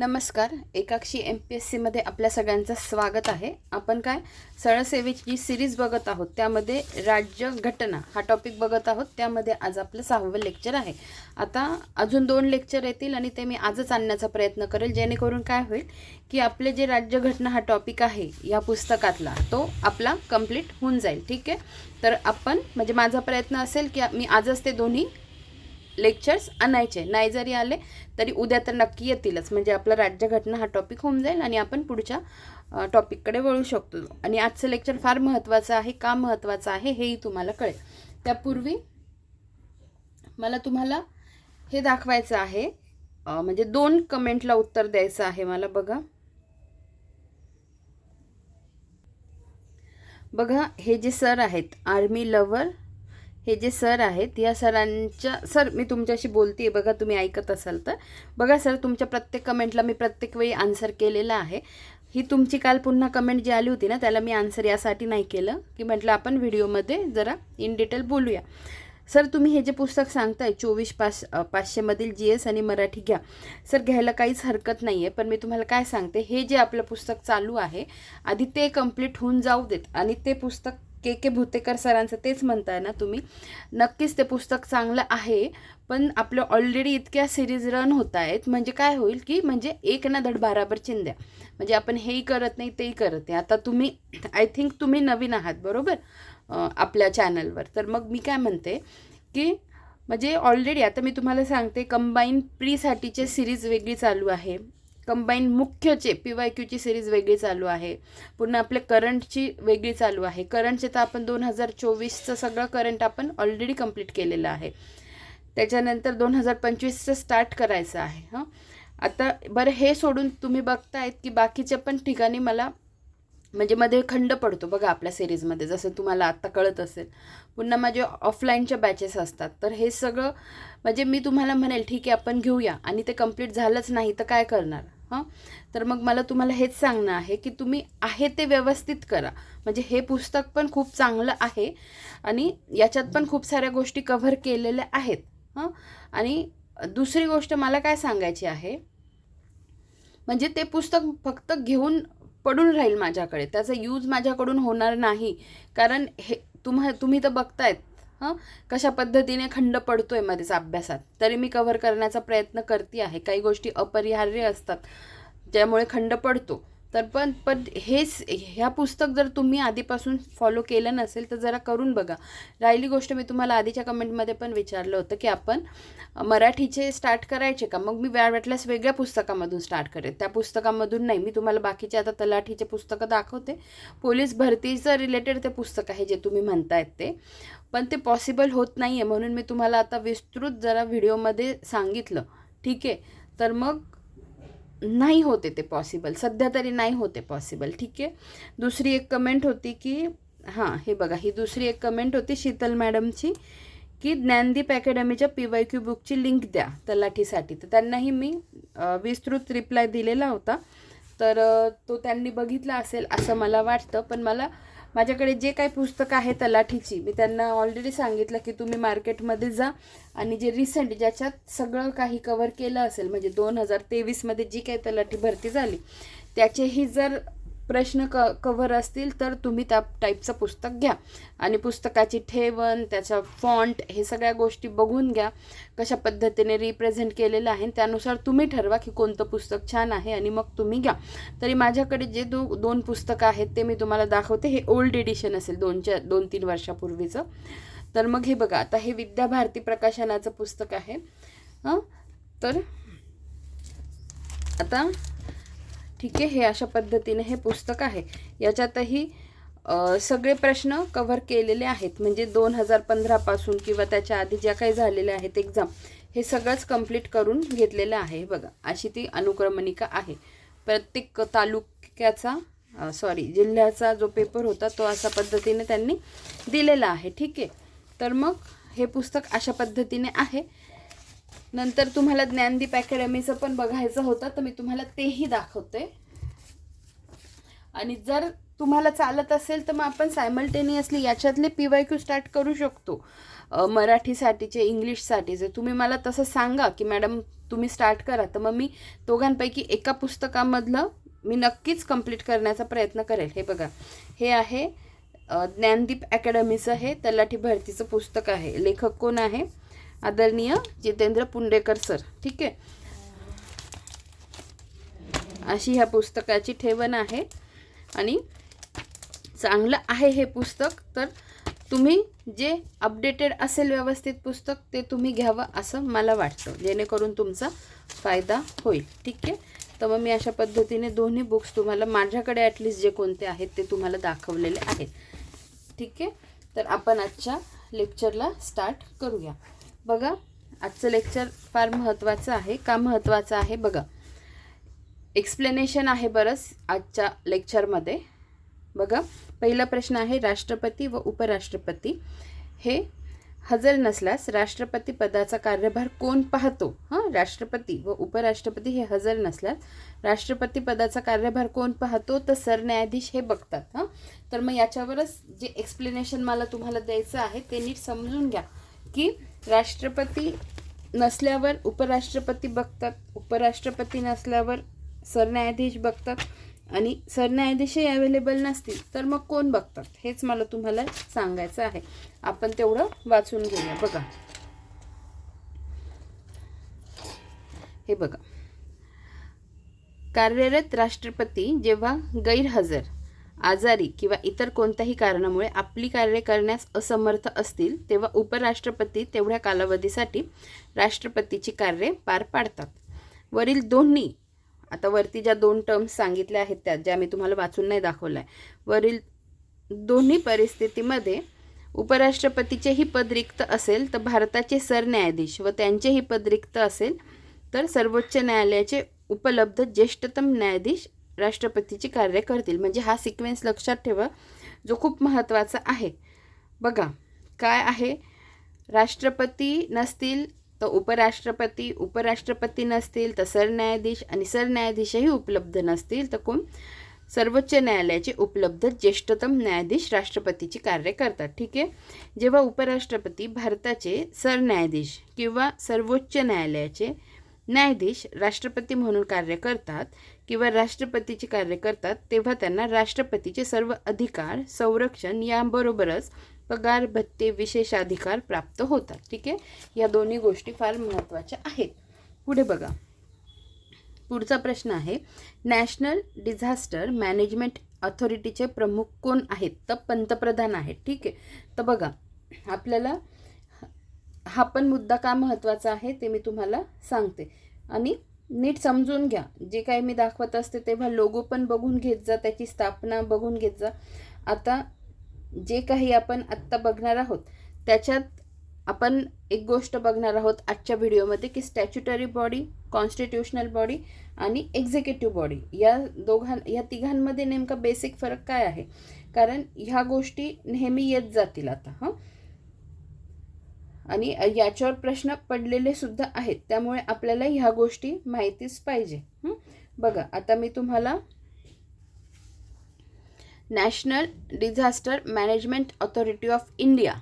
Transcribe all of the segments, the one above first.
नमस्कार एकाक्षी M P S सीमध्ये आपल्या सगळ्यांचं स्वागत आहे. आपण काय? सरळसेवेची जी सिरीज बघत आहोत त्यामध्ये राज्य घटना हा टॉपिक बघत आहोत. त्यामध्ये आज आपलं सहावं लेक्चर आहे. आता अजून दोन लेक्चर येतील आणि ते मी आजच आणण्याचा प्रयत्न करेल. जेणेकरून काय होईल की आपले जे राज्यघटना हा टॉपिक आहे या पुस्तकातला तो आपला कंप्लीट होऊन जाईल. ठीक आहे? तर आपण म्हणजे माझा प्रयत्न असेल की मी आजच ते दोन्ही लेक्चर्स आणायचे. नाही जरी आले तरी उद्या तर नक्की येतीलच. म्हणजे आपला राज्यघटना हा टॉपिक होऊन जाईल आणि आपण पुढच्या टॉपिककडे वळू शकतो. आणि आजचं लेक्चर फार महत्त्वाचं आहे. का महत्त्वाचं आहे हेही तुम्हाला कळेल. त्यापूर्वी मला तुम्हाला हे दाखवायचं आहे. म्हणजे दोन कमेंटला उत्तर द्यायचं आहे मला बघा. बघा हे जे सर आहेत आर्मी लवर हे जे सर आहेत या सरांच्या सर मी तुमच्याशी बोलते आहे बघा तुम्ही ऐकत असाल तर. बघा सर तुमच्या प्रत्येक कमेंटला मी प्रत्येक वेळी आन्सर केलेला आहे. ही तुमची काल पुन्हा कमेंट जी आली होती ना त्याला मी आन्सर यासाठी नाही केलं. की म्हटलं आपण व्हिडिओमध्ये जरा इन डिटेल बोलूया. सर तुम्ही हे जे पुस्तक सांगताय चोवीस पाच पाचशेमधील जी एस आणि मराठी घ्या. सर घ्यायला काहीच हरकत नाही आहे पण मी तुम्हाला काय सांगते हे जे आपलं पुस्तक चालू आहे आधी ते कंप्लीट होऊन जाऊ देत आणि ते पुस्तक के के भुतेकर सरांचं तेच म्हणताय ना तुम्ही. नक्कीच ते पुस्तक चांगलं आहे पण आपलं ऑलरेडी इतक्या सिरीज रन होत आहेत. म्हणजे काय होईल की म्हणजे एक ना धड बाराबर चिंध्या. म्हणजे आपण हेही करत नाही तेही करत नाही. आता तुम्ही आय थिंक तुम्ही नवीन आहात बरोबर? आपल्या चॅनलवर तर मग मी काय म्हणते की म्हणजे ऑलरेडी आता मी तुम्हाला सांगते कंबाईन प्रीसाठीचे सिरीज वेगळी चालू आहे. कंबाईन मुख्यचे पी वाय क्यूची सिरीज वेगळी चालू आहे. पुन्हा आपले करंटची वेगळी चालू आहे. करंटचे तर आपण दोन हजार चोवीसचं सगळं करंट आपण ऑलरेडी कंप्लीट केलेलं आहे. त्याच्यानंतर दोन हजार पंचवीसचं स्टार्ट करायचं आहे हां. आता बरं हे सोडून तुम्ही बघतायत की बाकीच्या पण ठिकाणी मला म्हणजे मध्ये खंड पडतो बघा आपल्या सिरीजमध्ये जसं तुम्हाला आत्ता कळत असेल. पुन्हा माझे ऑफलाईनच्या बॅचेस असतात. तर हे सगळं म्हणजे मी तुम्हाला म्हणेल ठीक आहे आपण घेऊया. आणि ते कंप्लीट झालंच नाही तर काय करणार? हां? तर मग मला तुम्हाला हेच सांगणं आहे की तुम्ही आहे ते व्यवस्थित करा. म्हणजे हे पुस्तक पण खूप चांगलं आहे आणि याच्यात पण खूप साऱ्या गोष्टी कव्हर केलेल्या आहेत. हां? आणि दुसरी गोष्ट मला काय सांगायची आहे? म्हणजे ते पुस्तक फक्त घेऊन पडून राहील माझ्याकडे. त्याचा यूज माझ्याकडून होणार नाही. कारण हे तुम्हा तुम्ही तर बघतायत हां? कशा पद्धतीने खंड पडतो आहे मध्येच अभ्यासात. तरी मी कव्हर करण्याचा प्रयत्न करते आहे काही गोष्टी अपरिहार्य असतात ज्यामुळे खंड पडतो. तर पण पण हेच ह्या पुस्तक जर तुम्ही आधीपासून फॉलो केलं नसेल तर जरा करून बघा. राहिली गोष्ट मी तुम्हाला आधीच्या कमेंटमध्ये पण विचारलं होतं की आपण मराठीचे स्टार्ट करायचे का? मग मी वेळ वाटल्यास वेगळ्या पुस्तकामधून स्टार्ट करेन. त्या पुस्तकामधून नाही. मी तुम्हाला बाकीचे आता तलाठीचे पुस्तकं दाखवते. पोलीस भरतीचं रिलेटेड ते पुस्तक आहे जे तुम्ही म्हणतायत ते. पण ते पॉसिबल होत नाही आहे म्हणून मी तुम्हाला आता विस्तृत जरा व्हिडिओमध्ये सांगितलं. ठीक आहे? तर मग नाही होते ते पॉसिबल सध्या तरी नाही होते पॉसिबल ठीक आहे? दुसरी एक कमेंट होती की हां हे बघा ही दुसरी एक कमेंट होती शीतल मॅडमची की ज्ञानदीप अकॅडमीच्या पी वाय क्यू बुकची लिंक द्या तलाठीसाठी. तर त्यांनाही मी विस्तृत रिप्लाय दिलेला होता. तर तो त्यांनी बघितला असेल असं मला वाटतं पण मला माझ्याकडे जे काही पुस्तकं आहे तलाठीची मी त्यांना ऑलरेडी सांगितलं की तुम्ही मार्केटमध्ये जा आणि जे रिसेंट ज्याच्यात सगळं काही कवर केलं असेल म्हणजे दोन हजार तेवीसमध्ये जी काही तलाठी भरती झाली त्याचेही जर प्रश्न क कवर असतील तर तुम्ही त्या टाईपचं पुस्तक घ्या. आणि पुस्तकाची ठेवण त्याचा फॉन्ट हे सगळ्या गोष्टी बघून घ्या. कशा पद्धतीने रिप्रेझेंट केलेलं आहे त्यानुसार तुम्ही ठरवा की कोणतं पुस्तक छान आहे आणि मग तुम्ही घ्या. तरी माझ्याकडे जे दो दोन पुस्तकं आहेत ते मी तुम्हाला दाखवते. हे ओल्ड एडिशन असेल दोनच्या दोन तीन वर्षापूर्वीचं. तर मग हे बघा आता हे विद्याभारती प्रकाशनाचं पुस्तक आहे. हां? तर आता ठीक आहे? हे अशा पद्धतीने हे पुस्तक आहे. याच्यातही सगळे प्रश्न कव्हर केलेले आहेत. म्हणजे दोन हजार पंधरापासून किंवा त्याच्या आधी ज्या काही झालेल्या आहेत एक्झाम हे सगळंच कंप्लीट करून घेतलेलं आहे. बघा अशी ती अनुक्रमणिका आहे. प्रत्येक तालुक्याचा सॉरी जिल्ह्याचा जो पेपर होता तो अशा पद्धतीने त्यांनी दिलेला आहे. ठीक आहे? तर मग हे पुस्तक अशा पद्धतीने आहे. नंतर तुम्हाला ज्ञानदीप अकॅडमीचं पण बघायचं होतं तर मी तुम्हाला तेही दाखवते. आणि जर तुम्हाला चालत असेल तर मग आपण सायमल्टेनियसली याच्यातले पी वाय क्यू स्टार्ट करू शकतो. मराठीसाठीचे इंग्लिशसाठीचे. तुम्ही मला तसं सांगा की मॅडम तुम्ही स्टार्ट करा. तर मग मी दोघांपैकी एका पुस्तकामधलं मी नक्कीच कंप्लीट करण्याचा प्रयत्न करेल. हे बघा. हे आहे ज्ञानदीप अकॅडमीचं हे तलाठी भरतीचं पुस्तक आहे. लेखक कोण आहे? आदरणीय जितेंद्र पुंडेकर सर ठीक आहे? अशी ह्या पुस्तकाची ठेवण आहे. आणि चांगलं आहे हे पुस्तक तर तुम्ही जे अपडेटेड असेल व्यवस्थित पुस्तक ते तुम्ही घ्यावं असं मला वाटतं. जेणेकरून तुमचा फायदा होईल ठीक आहे? तर मग मी अशा पद्धतीने दोन्ही बुक्स तुम्हाला माझ्याकडे ॲटलिस्ट जे कोणते आहेत ते तुम्हाला दाखवलेले आहेत. ठीक आहे? तर आपण आजच्या लेक्चरला स्टार्ट करूया. बघा आजचं लेक्चर फार महत्त्वाचं आहे. का महत्त्वाचं आहे? बघा. एक्सप्लेनेशन आहे बरंच आजच्या लेक्चरमध्ये बघा पहिला प्रश्न आहे राष्ट्रपती व उपराष्ट्रपती. हे हजर नसल्यास राष्ट्रपती पदाचा कार्यभार कोण पाहतो? हां राष्ट्रपती व उपराष्ट्रपती हे हजर नसल्यास राष्ट्रपती पदाचा कार्यभार कोण पाहतो? तर सरन्यायाधीश हे बघतात. हां तर मग याच्यावरच जे एक्सप्लेनेशन मला तुम्हाला द्यायचं आहे ते नीट समजून घ्या की राष्ट्रपती नसल्यावर उपराष्ट्रपती बघतात उपराष्ट्रपती नसल्यावर सरन्यायाधीश बघतात आणि सरन्यायाधीशही अवेलेबल नसतील तर मग कोण बघतात? हेच मला तुम्हाला सांगायचं आहे. आपण तेवढं वाचून घेऊया. बघा. हे बघा. कार्यरत राष्ट्रपती जेव्हा गैरहजर आजारी किंवा इतर कोणत्याही कारणामुळे आपली कार्य करण्यास असमर्थ असतील तेव्हा उपराष्ट्रपती तेवढ्या कालावधीसाठी राष्ट्रपतीची कार्ये पार पाडतात. वरील दोन्ही आता वरती ज्या दोन टर्म्स सांगितल्या आहेत त्या ज्या मी तुम्हाला वाचून नाही दाखवल्या आहे वरील दोन्ही परिस्थितीमध्ये उपराष्ट्रपतीचेही पद रिक्त असेल तर भारताचे सरन्यायाधीश व त्यांचेही पद रिक्त असेल तर सर्वोच्च न्यायालयाचे उपलब्ध ज्येष्ठतम न्यायाधीश राष्ट्रपतीची कार्य करतील. म्हणजे हा सिक्वेन्स लक्षात ठेवा. जो खूप महत्त्वाचा आहे. बघा काय आहे? राष्ट्रपती नसतील तर उपराष्ट्रपती उपराष्ट्रपती नसतील तर सरन्यायाधीश आणि सरन्यायाधीशही उपलब्ध नसतील तर कोण? सर्वोच्च न्यायालयाचे उपलब्ध ज्येष्ठतम न्यायाधीश राष्ट्रपतीची कार्य करतात. ठीक आहे? जेव्हा उपराष्ट्रपती भारताचे सरन्यायाधीश किंवा सर्वोच्च न्यायालयाचे न्यायाधीश राष्ट्रपती म्हणून कार्य करतात किंवा राष्ट्रपतीचे कार्य करतात तेव्हा त्यांना राष्ट्रपतीचे सर्व अधिकार संरक्षण याबरोबरच पगार भत्ते विशेषाधिकार प्राप्त होतात. ठीक आहे? या दोन्ही गोष्टी फार महत्त्वाच्या आहेत. पुढे बघा. पुढचा प्रश्न आहे नॅशनल डिझास्टर मॅनेजमेंट अथॉरिटीचे प्रमुख कोण आहेत? तर पंतप्रधान आहेत. ठीक आहे? तर बघा आपल्याला हा पण मुद्दा का महत्त्वाचा आहे ते मी तुम्हाला सांगते. आणि नीट समजून घ्या. जे काही मी दाखवत असते तेव्हा लोगो पण बघून घेत जा त्याची स्थापना बघून घेत जा. आता जे काही आपण आत्ता बघणार आहोत त्याच्यात आपण एक गोष्ट बघणार आहोत आजच्या व्हिडिओमध्ये की स्टॅच्युटरी बॉडी कॉन्स्टिट्युशनल बॉडी आणि एक्झिक्युटिव्ह बॉडी या दोघां या तिघांमध्ये नेमका बेसिक फरक काय आहे? कारण ह्या गोष्टी नेहमी येत जातील आता हां? आणि याच्यावर प्रश्न पडलेले सुद्धा आहेत. त्यामुळे आपल्याला ह्या गोष्टी माहितीच पाहिजे. बघा आता मी तुम्हाला national disaster management authority of India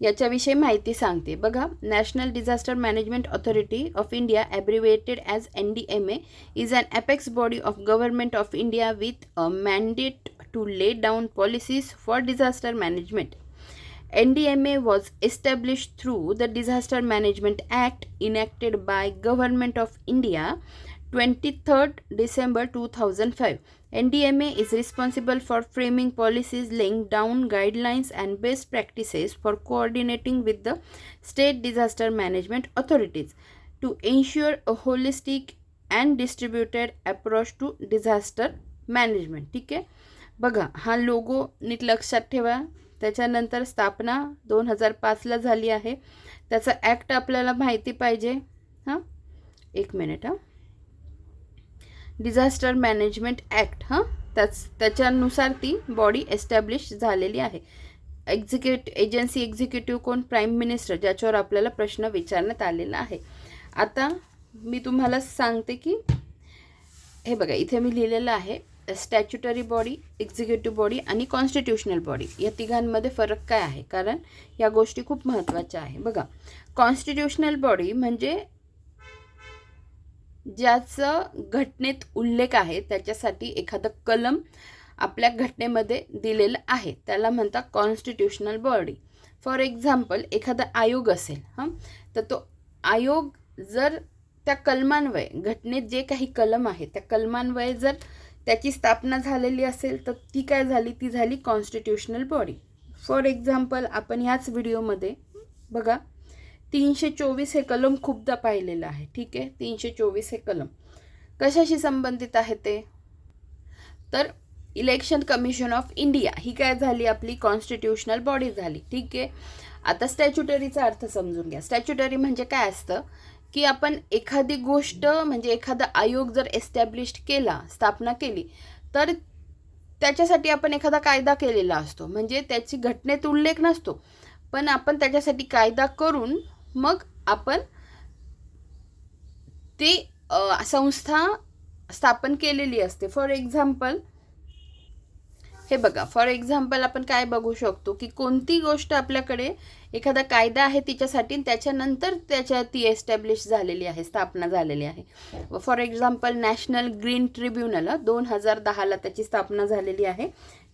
याच्याविषयी माहिती सांगते. बघा national disaster management authority of India abbreviated as N D M A is an apex body of government of India with a mandate to lay down policies for disaster management NDMA was established through the Disaster Management Act enacted by Government of India 23rd December 2005. NDMA is responsible for framing policies, laying down guidelines and best practices for coordinating with the state disaster management authorities to ensure a holistic and distributed approach to disaster management. ठीक आहे बघा हा logo नीट लक्षात ठेवा त्याच्यानंतर स्थापना दोन हजार पाचला झाली आहे. त्याचा ॲक्ट आपल्याला माहिती पाहिजे. हां? एक मिनिट हां. डिझास्टर मॅनेजमेंट ॲक्ट हां? त्याच त्याच्यानुसार ती बॉडी एस्टॅब्लिश झालेली आहे. एक्झिक्युट एजन्सी एक्झिक्युटिव्ह कोण? प्राईम मिनिस्टर ज्याच्यावर आपल्याला प्रश्न विचारण्यात आलेला आहे. आता मी तुम्हाला सांगते की हे बघा इथे मी लिहिलेलं आहे. स्टॅच्युटरी बॉडी एक्झिक्युटिव्ह बॉडी आणि कॉन्स्टिट्युशनल बॉडी या तिघांमध्ये फरक काय आहे? कारण या गोष्टी खूप महत्त्वाच्या आहे. बघा कॉन्स्टिट्युशनल बॉडी म्हणजे ज्याचं घटनेत उल्लेख आहे त्याच्यासाठी एखादं कलम आपल्या घटनेमध्ये दिलेलं आहे. त्याला म्हणतात कॉन्स्टिट्युशनल बॉडी फॉर एक्झाम्पल एखादा आयोग असेल हां? तर तो आयोग जर त्या कलमान्वये घटनेत जे काही कलम आहे त्या कलमान्वये जर त्याची स्थापना झालेली असेल तर ती काय झाली? ती झाली कॉन्स्टिट्युशनल बॉडी फॉर एक्झाम्पल आपण ह्याच व्हिडिओमध्ये बघा तीनशे चोवीस हे कलम खूपदा पाहिलेलं आहे ठीक आहे? तीनशे चोवीस हे कलम. कशाशी संबंधित आहे ते? तर इलेक्शन कमिशन ऑफ इंडिया ही काय झाली? आपली कॉन्स्टिट्युशनल बॉडी झाली ठीक आहे? आता स्टॅच्युटरीचा अर्थ समजून घ्या. स्टॅच्युटरी म्हणजे काय असतं? की आपण एखादी गोष्ट म्हणजे एखादा आयोग जर एस्टॅब्लिश केला स्थापना केली तर त्याच्यासाठी आपण एखादा कायदा केलेला असतो. म्हणजे त्याची घटनेत उल्लेख नसतो. पण आपण त्याच्यासाठी कायदा करून मग आपण ती संस्था स्थापन केलेली असते. फॉर एक्झाम्पल हे बघा फॉर एक्झाम्पल आपण काय बघू शकतो की कोणती गोष्ट आपल्याकडे एखादा कायदा आहे तिच्यासाठी त्याच्यानंतर त्याच्या ती एस्टॅब्लिश झालेली आहे स्थापना झालेली आहे. For example national green tribunal दोन हजार दहाला त्याची स्थापना झालेली आहे.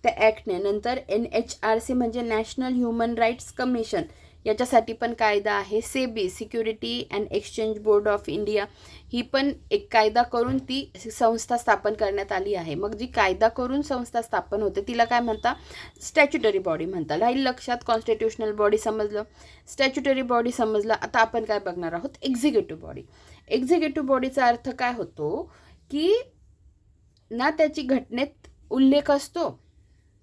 त्या ॲक्टने नंतर एन एच आर सी म्हणजे नॅशनल ह्युमन राईट्स कमिशन याच्यासाठी पण कायदा आहे. SEBI security and exchange board of India ही पण एक कायदा करून ती संस्था स्थापन करण्यात आली आहे. मग जी कायदा करून संस्था स्थापन होते तिला काय म्हणता? स्टॅच्युटरी बॉडी म्हणतात राहील लक्षात कॉन्स्टिट्युशनल बॉडी समजलं? स्टॅच्युटरी बॉडी समजलं. आता आपण काय बघणार आहोत? एक्झिक्युटिव्ह बॉडी एक्झिक्युटिव्ह बॉडीचा अर्थ काय होतो की ना त्याची घटनेत उल्लेख असतो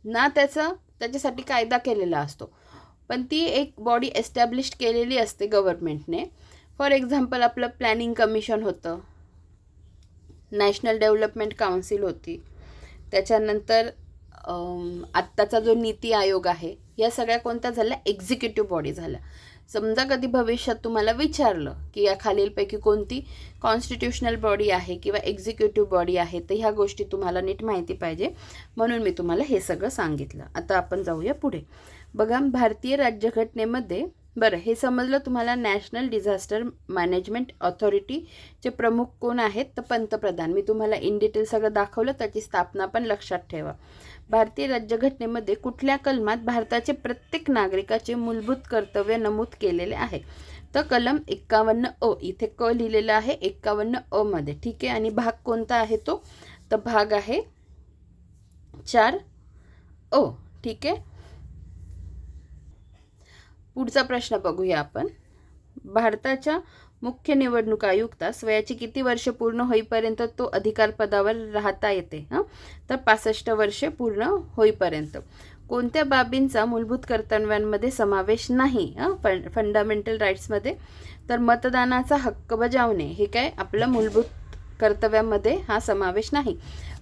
ना त्याचा त्याच्यासाठी कायदा केलेला असतो. पण ती एक बॉडी एस्टॅब्लिश केलेली असते गव्हर्मेंटने फॉर एक्झाम्पल आपलं प्लॅनिंग कमिशन होतं. नॅशनल डेव्हलपमेंट काउन्सिल होती. त्याच्यानंतर आत्ताचा जो नीती आयोग आहे या सगळ्या कोणत्या झाल्या? एक्झिक्युटिव्ह बॉडी झाल्या. समजा कधी भविष्यात तुम्हाला विचारलं की या खालीलपैकी कोणती कॉन्स्टिट्युशनल बॉडी आहे किंवा एक्झिक्युटिव्ह बॉडी आहे तर ह्या गोष्टी तुम्हाला नीट माहिती पाहिजे. म्हणून मी तुम्हाला हे सगळं सांगितलं. आता आपण जाऊया पुढे. बघा भारतीय राज्यघटनेमध्ये बरं हे समजलं तुम्हाला नॅशनल डिझास्टर मॅनेजमेंट ऑथॉरिटीचे प्रमुख कोण आहेत? तर पंतप्रधान. मी तुम्हाला इन डिटेल सगळं दाखवलं त्याची स्थापना पण लक्षात ठेवा. भारतीय राज्यघटनेमध्ये कुठल्या कलमात भारताचे प्रत्येक नागरिकाचे मूलभूत कर्तव्य नमूद केलेले आहे? तर कलम एक्कावन्न अ इथे क लिहिलेलं आहे एक्कावन्न अमध्ये ठीक आहे? आणि भाग कोणता आहे तो? तर भाग आहे चार ओ. ठीक आहे? पुढचा प्रश्न बघूया आपण. भारताच्या मुख्य निवडणूक आयुक्तास वयाची किती वर्ष पूर्ण होईपर्यंत तो अधिकार पदावर राहता येते? हां? तर पासष्ट वर्षे पूर्ण होईपर्यंत. कोणत्या बाबींचा मूलभूत कर्तव्यांमध्ये समावेश नाही? फंडामेंटल राईट्समध्ये तर मतदानाचा हक्क बजावणे हे काय आपलं मूलभूत कर्तव्यामध्ये हा समावेश नाही.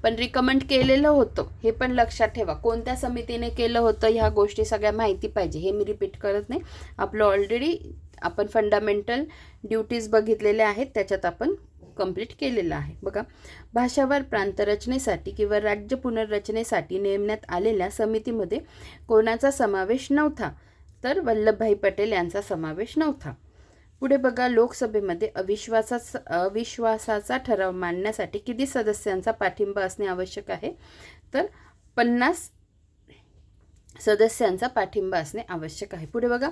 पण रिकमेंड केलेलं होतं. हे पण लक्षात ठेवा. कोणत्या समितीने केलं होतं ह्या गोष्टी सगळ्या माहिती पाहिजे. हे मी रिपीट करत नाही. आपलं ऑलरेडी आपण फंडामेंटल ड्युटीज बघितलेल्या आहेत. त्याच्यात आपण कंप्लीट केलेलं आहे. बघा भाषावर प्रांतरचनेसाठी किंवा राज्य पुनर्रचनेसाठी नेमण्यात आलेल्या समितीमध्ये कोणाचा समावेश नव्हता तर वल्लभभाई पटेल यांचा समावेश नव्हता. पुढे बघा लोकसभेमध्ये अविश्वासाचा अविश्वासाचा ठराव मांडण्यासाठी किती सदस्यांचा पाठिंबा असणे आवश्यक आहे? तर पन्नास सदस्यांचा पाठिंबा असणे आवश्यक आहे. पुढे बघा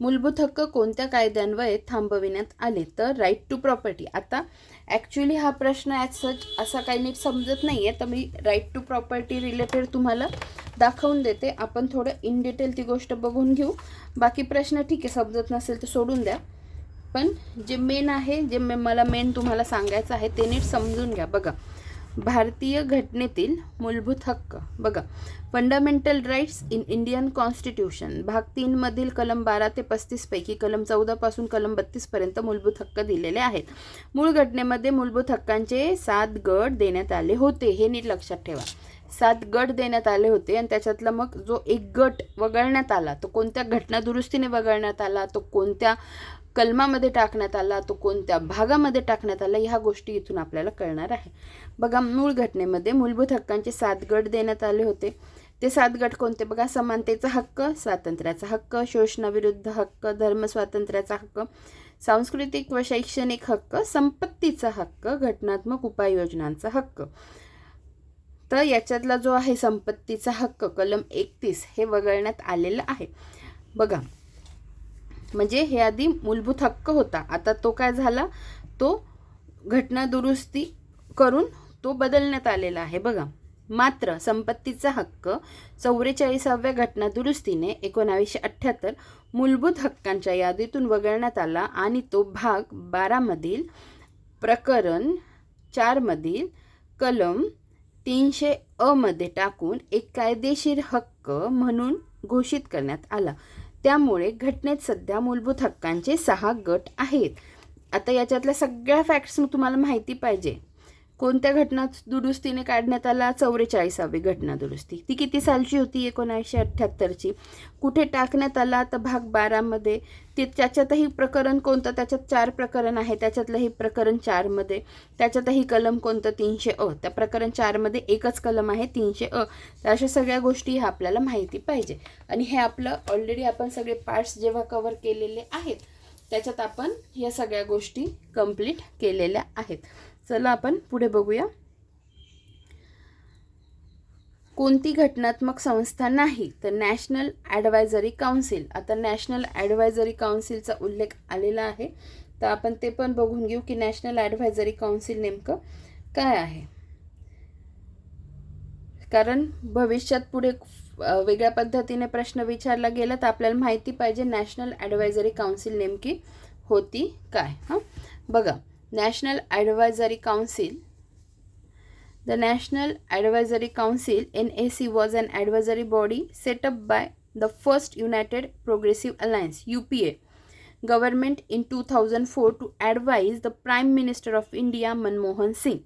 मूलभूत हक्क कोणत्या कायद्यांवर थांबविण्यात आले? तर राईट टू प्रॉपर्टी आता ॲक्च्युली हा प्रश्न ॲज सच असा काही नीट समजत नाही आहे तर मी राईट टू प्रॉपर्टी रिलेटेड तुम्हाला दाखवून देते. आपण थोडं इन डिटेल ती गोष्ट बघून घेऊ. बाकी प्रश्न ठीक आहे समजत नसेल तर सोडून द्या. पण जे मेन आहे जे मे मला मेन तुम्हाला सांगायचं आहे ते नीट समजून घ्या. बघा भारतीय घटनेतील मूलभूत हक्क. बघा fundamental rights in Indian constitution भाग तीनमधील कलम बारा ते पस्तीसपैकी कलम चौदापासून कलम बत्तीसपर्यंत मूलभूत हक्क दिलेले आहेत. मूळ घटनेमध्ये मूलभूत हक्कांचे सात गट देण्यात आले होते. हे नीट लक्षात ठेवा. सात गट देण्यात आले होते आणि त्याच्यातला मग जो एक गट वगळण्यात आला तो कोणत्या घटना दुरुस्तीने वगळण्यात आला तो कोणत्या कलमामध्ये टाकण्यात आला तो कोणत्या भागामध्ये टाकण्यात आला ह्या गोष्टी इथून आपल्याला कळणार आहे. बघा मूळ घटनेमध्ये मूलभूत हक्कांचे सात गट देण्यात आले होते. ते सात गट कोणते? बघा समानतेचा हक्क स्वातंत्र्याचा हक्क शोषणाविरुद्ध हक्क धर्मस्वातंत्र्याचा हक्क सांस्कृतिक व शैक्षणिक हक्क संपत्तीचा हक्क घटनात्मक उपाययोजनांचा हक्क. तर याच्यातला जो आहे संपत्तीचा हक्क कलम एकतीस हे वगळण्यात आलेलं आहे. बघा म्हणजे हे आधी मूलभूत हक्क होता. आता तो काय झाला? तो घटना दुरुस्ती करून तो बदलण्यात आलेला आहे बघा. मात्र संपत्तीचा हक्क चौवेचाळीसाव्या घटना दुरुस्तीने एकोणावीसशे अठ्ठ्याहत्तर मूलभूत हक्कांच्या यादीतून वगळण्यात आला आणि तो भाग बारामधील प्रकरण चारमधील कलम तीनशे अमध्ये टाकून एक कायदेशीर हक्क म्हणून घोषित करण्यात आला. त्यामुळे घटनेत सध्या मूलभूत हक्कांचे सहा गट आहेत. आता याच्यातल्या सगळ्या फॅक्ट्स तुम्हाला माहिती पाहिजे. कोणत्या घटना दुरुस्तीने काढण्यात आला? चौवेचाळीसावी घटना दुरुस्ती. ती किती सालची होती? एकोणीसशे अठ्ठ्याहत्तरची. कुठे टाकण्यात आला? तर भाग बारामध्ये. ते त्याच्यातही प्रकरण कोणतं? त्याच्यात चार प्रकरण आहे त्याच्यातलंही प्रकरण चारमध्ये. त्याच्यातही कलम कोणतं? तीनशे अ. त्या प्रकरण चारमध्ये एकच कलम आहे तीनशे अ. तर अशा सगळ्या गोष्टी ह्या आपल्याला माहिती पाहिजे. आणि हे आपलं ऑलरेडी आपण सगळे पार्ट्स जेव्हा कवर केलेले आहेत त्याच्यात आपण या सगळ्या गोष्टी कंप्लीट केलेल्या आहेत. चला आपण पुढे बघूया. कोणती घटनात्मक संस्था नाही तर नॅशनल ॲडवायझरी काउन्सिल. आता नॅशनल ॲडवायझरी काउन्सिलचा उल्लेख आलेला आहे. तर आपण ते पण बघून घेऊ की नॅशनल ॲडवायझरी काउन्सिल नेमकं काय आहे. कारण भविष्यात पुढे वेगळ्या पद्धतीने प्रश्न विचारला गेला तर आपल्याला माहिती पाहिजे नॅशनल ॲडवायझरी काउन्सिल नेमकी होती काय हां? बघा. National Advisory Council. The National Advisory Council NAC was an advisory body set up by the first United Progressive Alliance UPA government in 2004 to advise the Prime Minister of India Manmohan Singh.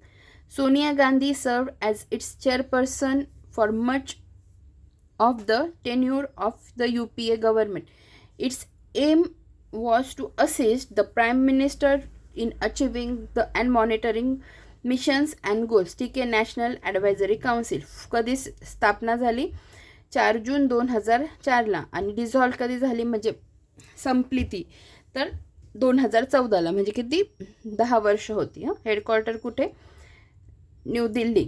Sonia Gandhi served as its chairperson for much of the tenure of the UPA government. Its aim was to assist the Prime Minister in achieving the and monitoring missions and goals ठीक आहे national advisory council कधी स्थापना झाली? चार जून दोन हजार चारला. आणि डिझॉल्व कधी झाली? म्हणजे संपली ती. तर दोन हजार चौदाला. म्हणजे किती? दहा वर्ष होती हां. हेडक्वार्टर कुठे? New Delhi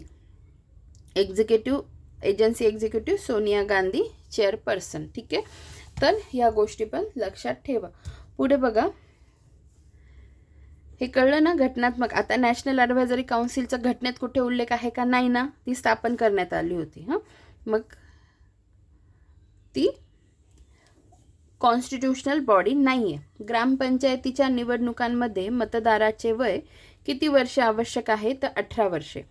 executive agency executive Sonia Gandhi chairperson ठीक आहे? तर ह्या गोष्टी पण लक्षात ठेवा. पुढे बघा. हे कळलं ना घटनात्मक? आता नॅशनल ॲडव्हायझरी काउन्सिलचा घटनेत कुठे उल्लेख आहे का? नाही ना. ती स्थापन करण्यात आली होती हां. मग ती कॉन्स्टिट्युशनल बॉडी नाही आहे ग्रामपंचायतीच्या निवडणुकांमध्ये मतदाराचे वय किती वर्ष आवश्यक आहे? तर अठरा वर्षे.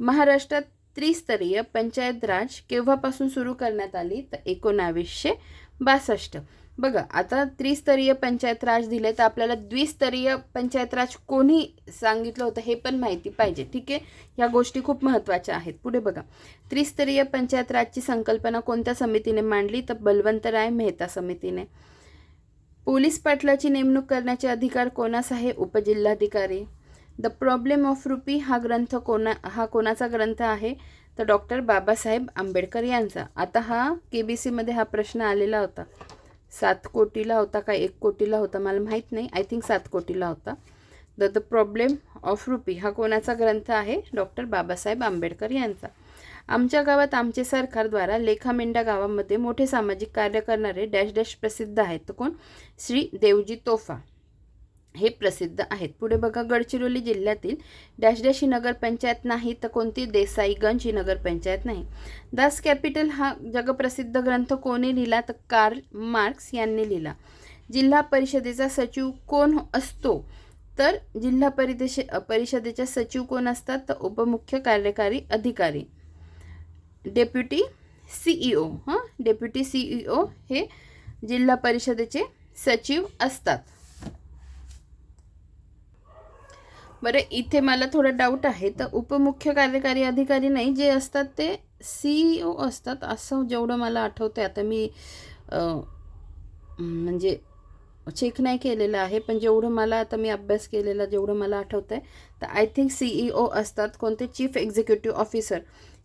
महाराष्ट्रात त्रिस्तरीय पंचायत राज केव्हापासून सुरू करण्यात आली? तर एकोणावीसशे बासष्ट. बघा आता त्रिस्तरीय पंचायत राज दिले तर आपल्याला द्विस्तरीय पंचायत राज कोणी सांगितलं होतं हे पण माहिती पाहिजे ठीक आहे? ह्या गोष्टी खूप महत्त्वाच्या आहेत. पुढे बघा. त्रिस्तरीय पंचायत राजची संकल्पना कोणत्या समितीने मांडली? तर बलवंतराय मेहता समितीने. पोलीस पाटलाची नेमणूक करण्याचे अधिकार कोणास आहे? उपजिल्हाधिकारी. द प्रॉब्लेम ऑफ रुपी हा ग्रंथ कोणा हा कोणाचा ग्रंथ आहे? तर डॉक्टर बाबासाहेब आंबेडकर यांचा. आता हा के बी सीमध्ये हा प्रश्न आलेला होता. सात कोटीला होता का एक कोटीला होता मला माहीत नाही. आय थिंक सात कोटीला होता. The the problem of rupee हा कोणाचा ग्रंथ आहे? डॉक्टर बाबासाहेब आंबेडकर यांचा. आमच्या गावात आमचे सरकारद्वारा लेखामेंढा गावामध्ये मोठे सामाजिक कार्य करणारे डॅश डॅश प्रसिद्ध आहेत. कोण? श्री देवजी तोफा. हे प्रसिद्ध आहेत. पुढे बघा गडचिरोली जिल्ह्यातील डॅश डॅश ही नगरपंचायत नाही तर कोणती? देसाईगंज ही नगरपंचायत नाही. दास कॅपिटल हा जगप्रसिद्ध ग्रंथ कोणी लिहिला तर कार्ल मार्क्स यांनी लिहिला. जिल्हा परिषदेचा सचिव कोण असतो? तर जिल्हा परिदेश परिषदेच्या सचिव कोण असतात? तर उपमुख्य कार्यकारी अधिकारी. डेप्युटी सीईओ हां? डेप्युटी सीईओ हे जिल्हा परिषदेचे सचिव असतात. बरं इथे मला थोडं डाऊट आहे. तर उपमुख्य कार्यकारी अधिकारी नाही जे असतात ते सी ओ असतात असं जेवढं मला आठवतं आहे आता मी म्हणजे चेक नाही केलेलं आहे पण जेवढं मला आता मी अभ्यास केलेला जेवढं मला आठवतं आहे तर I think C E O असतात कोणते चीफ एक्झिक्युटिव्ह ऑफिसर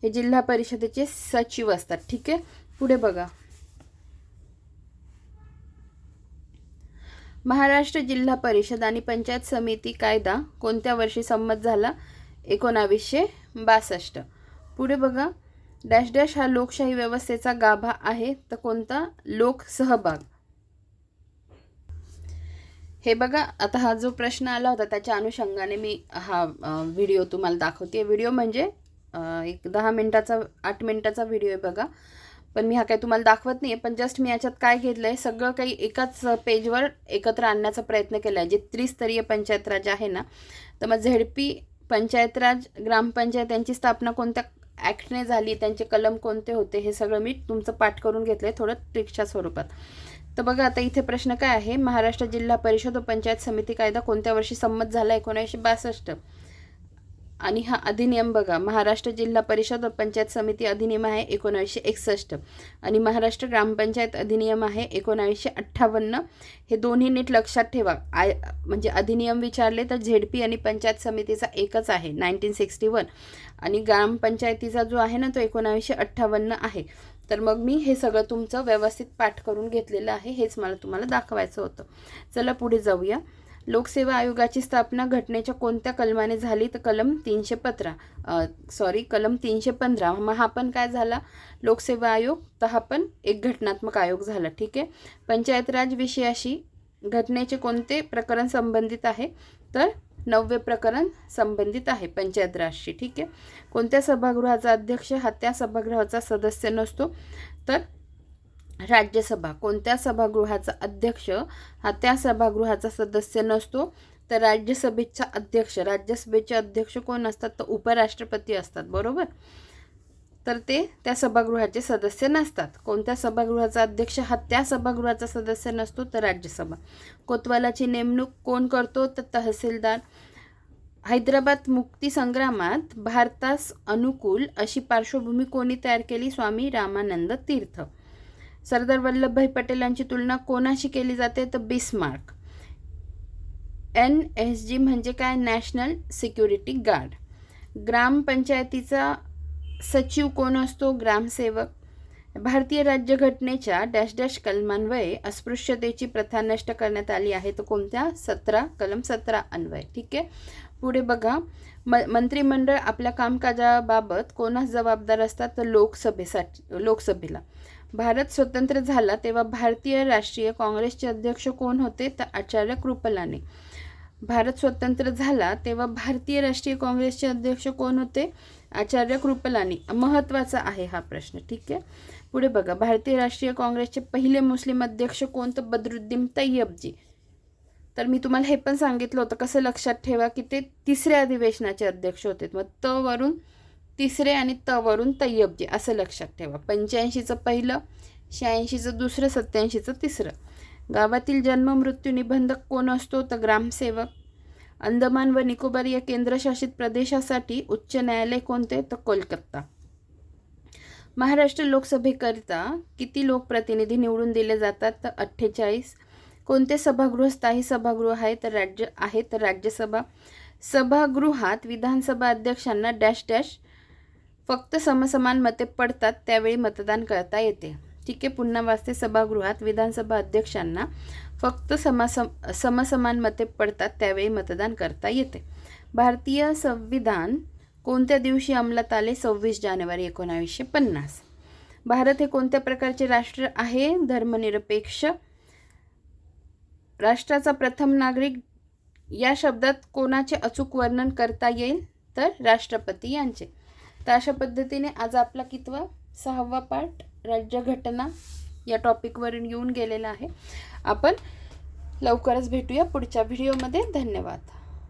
हे जिल्हा परिषदेचे सचिव असतात. ठीक आहे? पुढे बघा. महाराष्ट्र जिल्हा परिषद आणि पंचायत समिती कायदा कोणत्या वर्षी संमत झाला? एकोणावीसशे बासष्ट. पुढे बघा. डॅश डॅश हा लोकशाही व्यवस्थेचा गाभा आहे तर कोणता? लोकसहभाग हे बघा आता हा जो प्रश्न आला होता त्याच्या अनुषंगाने मी हा व्हिडिओ तुम्हाला दाखवते. व्हिडिओ म्हणजे एक दहा मिनटाचा आठ मिनटाचा व्हिडिओ आहे बघा. पण मी हा काही तुम्हाला दाखवत नाही आहे पण जस्ट मी याच्यात काय घेतलं आहे सगळं काही एकाच पेजवर एकत्र आणण्याचा प्रयत्न केला आहे जे त्रिस्तरीय पंचायत राज आहे ना तर मग झेडपी पंचायत राज ग्रामपंचायत यांची स्थापना कोणत्या ॲक्टने झाली त्यांचे कलम कोणते होते हे सगळं मी तुमचं पाठ करून घेतलं आहे थोडं ट्रिकच्या स्वरूपात. तर बघा आता इथे प्रश्न काय आहे? महाराष्ट्र जिल्हा परिषद व पंचायत समिती कायदा कोणत्या वर्षी संमत झाला? एकोणीसशे बासष्ट. आणि हा अधिनियम बघा महाराष्ट्र जिल्हा परिषद व पंचायत समिती अधिनियम आहे एकोणावीसशे एकसष्ट. आणि महाराष्ट्र ग्रामपंचायत अधिनियम आहे एकोणावीसशे अठ्ठावन्न. हे दोन्ही नीट लक्षात ठेवा. आय म्हणजे अधिनियम विचारले तर झेडपी आणि पंचायत समितीचा एकच आहे नाईन्टीन सिक्स्टी वन. आणि ग्रामपंचायतीचा जो आहे ना तो एकोणावीसशे अठ्ठावन्न आहे. तर मग मी हे सगळं तुमचं व्यवस्थित पाठ करून घेतलेलं आहे हेच मला तुम्हाला दाखवायचं होतं. चला पुढे जाऊया. लोकसेवा आयोगाची स्थापना घटनेच्या कोणत्या कलमाने झाली? तर कलम तीनशे पंधरा. सॉरी कलम तीनशे पंधरा. मग हा पण काय झाला? लोकसेवा आयोग तर हा पण एक घटनात्मक आयोग झाला. ठीक आहे? पंचायत राज विषयाशी घटनेचे कोणते प्रकरण संबंधित आहे? तर नववे प्रकरण संबंधित आहे पंचायत राजशी. ठीक आहे? कोणत्या सभागृहाचा अध्यक्ष हा त्या सभागृहाचा सदस्य नसतो. तर राज्यसभा. कोणत्या सभागृहाचा अध्यक्ष हा त्या सभागृहाचा सदस्य नसतो तर राज्यसभेचा अध्यक्ष. राज्यसभेचे अध्यक्ष कोण असतात? तर उपराष्ट्रपती असतात. बरोबर? तर ते त्या सभागृहाचे सदस्य नसतात. कोणत्या सभागृहाचा अध्यक्ष हा त्या सभागृहाचा सदस्य नसतो तर राज्यसभा. कोतवालाची नेमणूक कोण करतो? तर तहसीलदार. हैदराबाद मुक्ती संग्रामात भारतास अनुकूल अशी पार्श्वभूमी कोणी तयार केली? स्वामी रामानंद तीर्थ. सरदार वल्लभभाई पटेलांची तुलना कोणाशी केली जाते? तर बिस्मार्क. एन एस जी म्हणजे काय? National security guard. ग्रामपंचायतीचा सचिव कोण असतो? ग्रामसेवक. भारतीय राज्यघटनेच्या डॅश डॅश कलमान्वये अस्पृश्यतेची प्रथा नष्ट करण्यात आली आहे. तर कोणत्या? सतरा कलम सतरा अन्वय. ठीक आहे? पुढे बघा. म मंत्रिमंडळ आपल्या कामकाजाबाबत कोणास जबाबदार असतात? तर लोकसभेसाठी लोकसभेला. भारत स्वतंत्र झाला तेव्हा भारतीय राष्ट्रीय काँग्रेसचे अध्यक्ष कोण होते? तर आचार्य कृपलाने. भारत स्वतंत्र झाला तेव्हा भारतीय राष्ट्रीय काँग्रेसचे अध्यक्ष कोण होते? आचार्य कृपलानी. महत्त्वाचा आहे हा प्रश्न ठीक आहे? पुढे बघा. भारतीय राष्ट्रीय काँग्रेसचे पहिले मुस्लिम अध्यक्ष कोण? तर बदरुद्दीन तय्यबजी तर मी तुम्हाला हे पण सांगितलं होतं कसं लक्षात ठेवा की ते तिसऱ्या अधिवेशनाचे अध्यक्ष होते. मग त वरून तिसरे आणि त वरून तय्यबजी असं लक्षात ठेवा. पंच्याऐंशीचं पहिलं शहाऐंशीचं दुसरं सत्याऐंशीचं तिसरं. गावातील जन्म मृत्यू निबंधक कोण असतो? तर ग्रामसेवक. अंदमान व निकोबार या केंद्रशासित प्रदेशासाठी उच्च न्यायालय कोणते? तर कोलकाता. महाराष्ट्र लोकसभेकरिता किती लोकप्रतिनिधी निवडून दिले जातात? तर अठ्ठेचाळीस. कोणते सभागृह स्थायी सभागृह आहे तर राज्य आहे तर राज्यसभा. सभागृहात विधानसभा अध्यक्षांना डॅश डॅश फक्त समसमान मते पडतात त्यावेळी मतदान करता येते. ठीक आहे पुन्हा वाचते सभागृहात विधानसभा अध्यक्षांना. फक्त समसम समसमान मते पडतात त्यावेळी मतदान करता येते. भारतीय संविधान कोणत्या दिवशी अंमलात आले? सव्वीस जानेवारी एकोणावीसशे पन्नास. भारत हे कोणत्या प्रकारचे राष्ट्र आहे? धर्मनिरपेक्ष. राष्ट्राचा प्रथम नागरिक या शब्दात कोणाचे अचूक वर्णन करता येईल? तर राष्ट्रपती यांचे. तर अशा पद्धतीने आज आपला कितवा सहावा पाठ राज्यघटना या टॉपिकवरून येऊन गेलेला आहे. आपण लवकरच भेटूया पुढच्या व्हिडिओमध्ये धन्यवाद.